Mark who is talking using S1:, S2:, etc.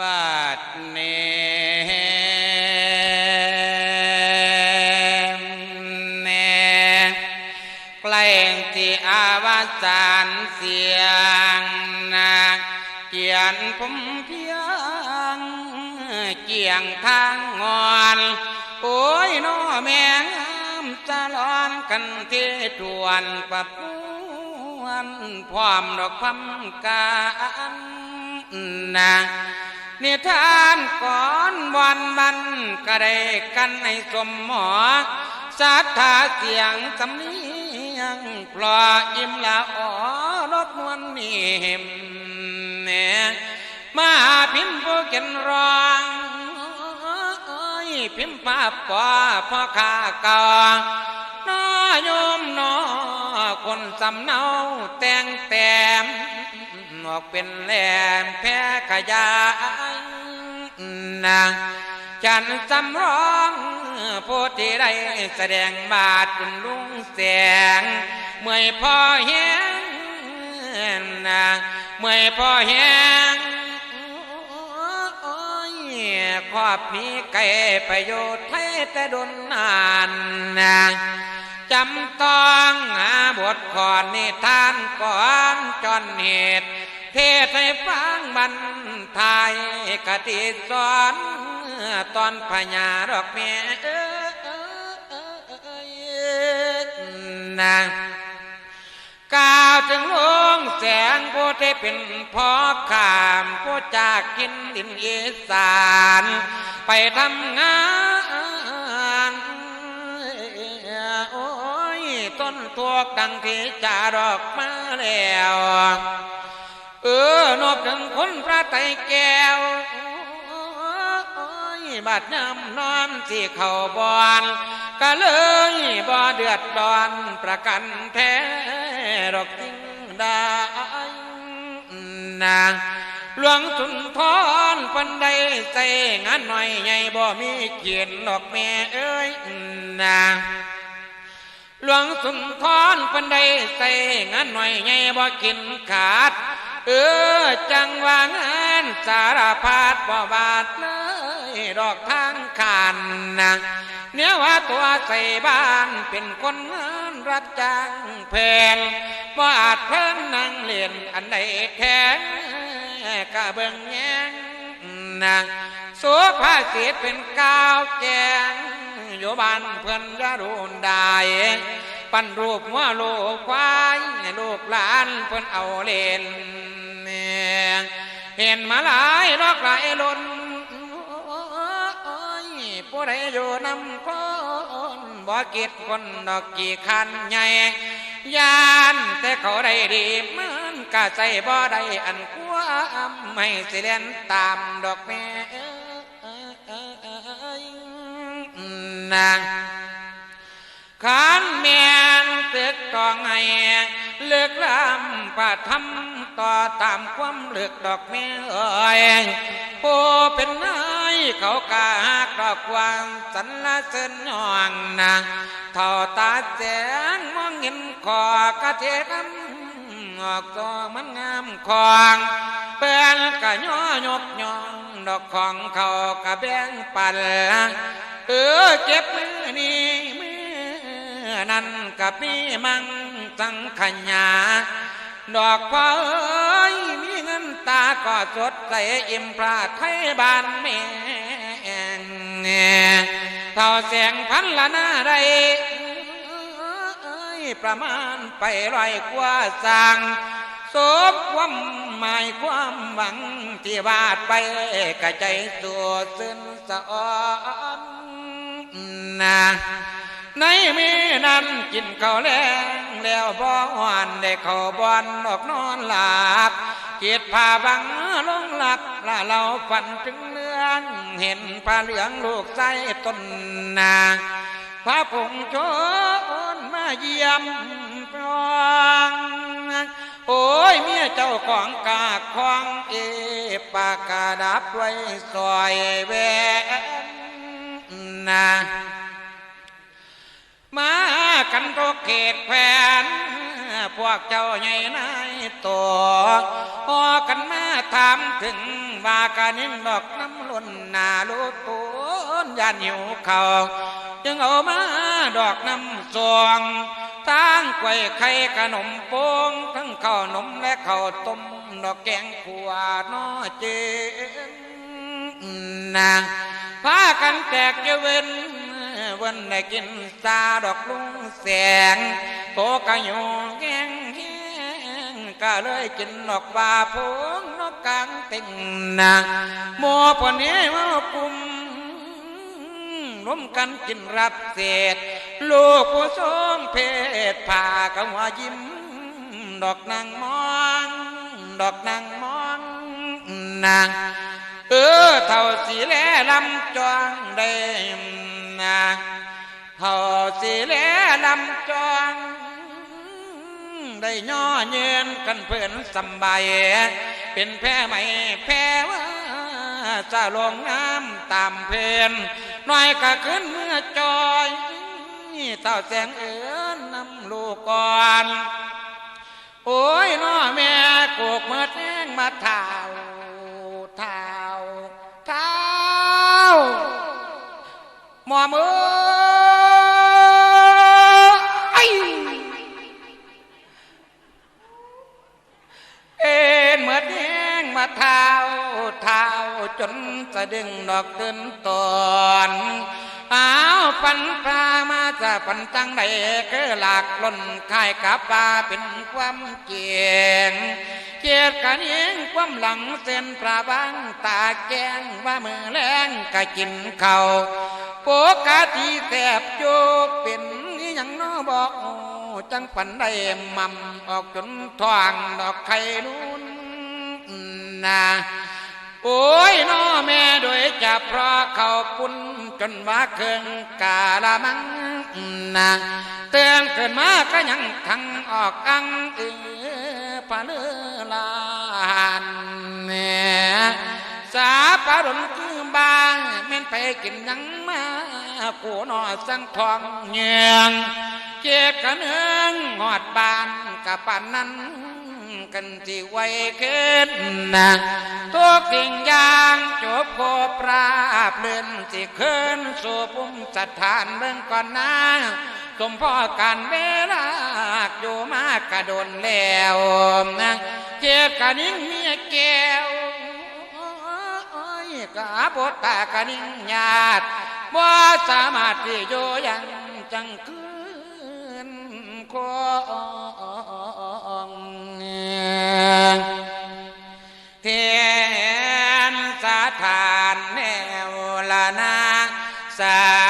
S1: บาดเนแน่แกล้งที่อาวสานเสียงนาเกียนผมเพียง เกียงทางงอน โอ้ยน้อแม่งามจะร้อนกันที่ทวนปะปวนพร้อมดอกพำกานนะ นิทานก่อนวันมันก็ได้กันในสมหมอสัทธาเสียงสำเนียงปลออิ่มละอ๋อรถนวลนิ่มแน่มาพิมพ์ผู้เขียนร้องพิมพ์ป้าปอพ่อข้าก่าน้อยมน้อคนสำเนาแต่งแต้ม ออกเป็นแหลมแพ้ขยายนะจันสำร้องผู้ที่ได้แสดงบาทเป็นลุงแสง เมื่อยพอแห้งนะเมื่อยพอแห้งโอ้ยครอบมีไก่ประโยชน์ให้แต่ดนนานนะจำต้องหาบทขอนนิทานก่อนจนเหตุ เทศให้ฟังบรรทายกติสอนตอนพญาดอกเมียนางกล่าวถึงลวงแสงผู้ที่เป็นพ่อขามผู้จากกินดินอีสาน ไปทำงานโอ้ยต้นทวกดังที่จาดอกมาแล้ว เออนอบถึงคนพระไตรแก้วโอ้ยบาดน้ำนอนที่เขาบอนก็เลยบ่เดือดดอนประกันแท้ดอกจริงได้นะหลวงสุนทรปันใดใส่งานหน่อยใหญ่บ่มีเกียนดอกแม่เอ้ยนะหลวงสุนทรเพันได้ใส่งานหน่อยไงบ่กินขาด เออจังว่างานสารพัดบ่บาดเลยดอกทางขานนะเนี่ยว่าตัวใส่บ้านเป็นคนงานรับจ้างเพนบ่อาจเพิ่นนั่งเรียนอันใดแท้กะเบิ่งแยงนะสุภาษิตเป็นก้าวแกงอยู่บ้านเพื่อนจะรุนได้ปั้นรูปว่าลูกควายลูกหลานเพื่อนเอาเล่น เห็นมาหลายดอกหลายล้นผู้ใดอยู่นำคนบ่กิดคนดอกกี่คันใหญ่ยานแต่เขาได้ดีมันก็ใจบ่ได้อันความไม่สิเลียนตามดอกแม่นางขานเมียนตึกตองให้เลือกลำประทำ ต่อตามความเลือกดอกเมียเอ้ยผู้เป็นนายเขากาหักดอกควางสรรเสริญย่องนางเท่าตาแสงมองเห็นคอกระเทกำออกตัวมันงามคองเปื้อนกะย่อยกย่องดอกของเขากะแบ่งปันเออเก็บมือนี่มือนั่นกับมีมังสังขยา ดอกฟ้าเอ้ยมีเงินตาก็สดใสอิ่มพระไทยบ้านแม่เท่าแสงพันละนาใดประมาณไปร้อยกว่าสั่งสบความหมายความหวังที่วาดไปกระใจตัวซึ้นสะอ่อนนะ ในมีนั้นกินข้าวแรงแล้วบ่หวานได้เข้าบอนออกนอนหลับจิตพาบังลงหลับละเราฝันถึงเนื้องเห็นปลาเหลืองลูกไส้ต้นนาพระผงโจนมาเยี่ยมปรองโอ้ยเมียเจ้าของกากของเอปากกาดับไว้ซอยแวนนา มากันทุกเขตแควนพวกเจ้าใหญ่นายตัวพอกันมาถามถึงว่าการนิ่งดอกน้ำล้นนาลูกตัวยานหิวเขาจึงเอามาดอกน้ำสวงทั้งกวยไข่ขนมโป้งทั้งข้าวนมและข้าวต้มดอกแกงขัวนอเจงนางพากันแตกเยเวน วันได้กินซาดอกลุงแสงโตกะอยู่แกงแหงก็เลยกินดอกบาพงนกกลางติ่งนาหมัวปนี้มาปุ่มร่วมกันกินรับเศษ ลูกผู้ทรงเพศผ่ากะหัวยิ้ม ดอกนางมอง ดอกนางมองนางเออเท่าสีแลลำจองได้นาง เท่าสีแลลำจอง ได้ย่อเย็นกันเพื่อนสำบายเป็นแพ้ไหมแพ้ว่าจะลงน้ำตามเพนน้อยก็ขึ้นเมื่อจอยเท่าแสงเอินนำลูกก่อน โอ้ยน้อแม่กูกเมื่อแงมาเท่าเอกเดินตอนอ้าวปันปลามาจะปันจังใดก็หลากล่นคายกับปลาเป็นความเกียงเกียดกันเองความหลังเส้นปลาบางตาแกงว่ามือแรงก็กินเขาวปกติแสบโยกเป็นนี่ยังน้อบอกโอ้จังปันได้มั่มออกจนทองดอกไข่ลุ้นนา โอ้ยน้อแม่โดยจะเพราะเขาปุ้นจนว่าเคิงกาละมังนะเตือนขึ้นมาก็ยังขังออกอังเออปะเลือลานแม่สาปะดนคือบางแม่นไปกินยังมากูนอสังทองเงียงเจ็บกันเนืองหอดบานกับปานนั้น กันที่ไว้ขึ้นนะทุกสิ่งอย่างจบโคปราบเลื่อนสิขึ้นสู่ปุ่มสถานเบื้องก่อนน้าสมพ่อการเวลาอยู่มากกระโดนแล้วนะเจ็บกันนิ่งเมียแก้วกะบทตากะนิ่งญาติว่าสามารถที่อยู่ยังจังคืนคง สั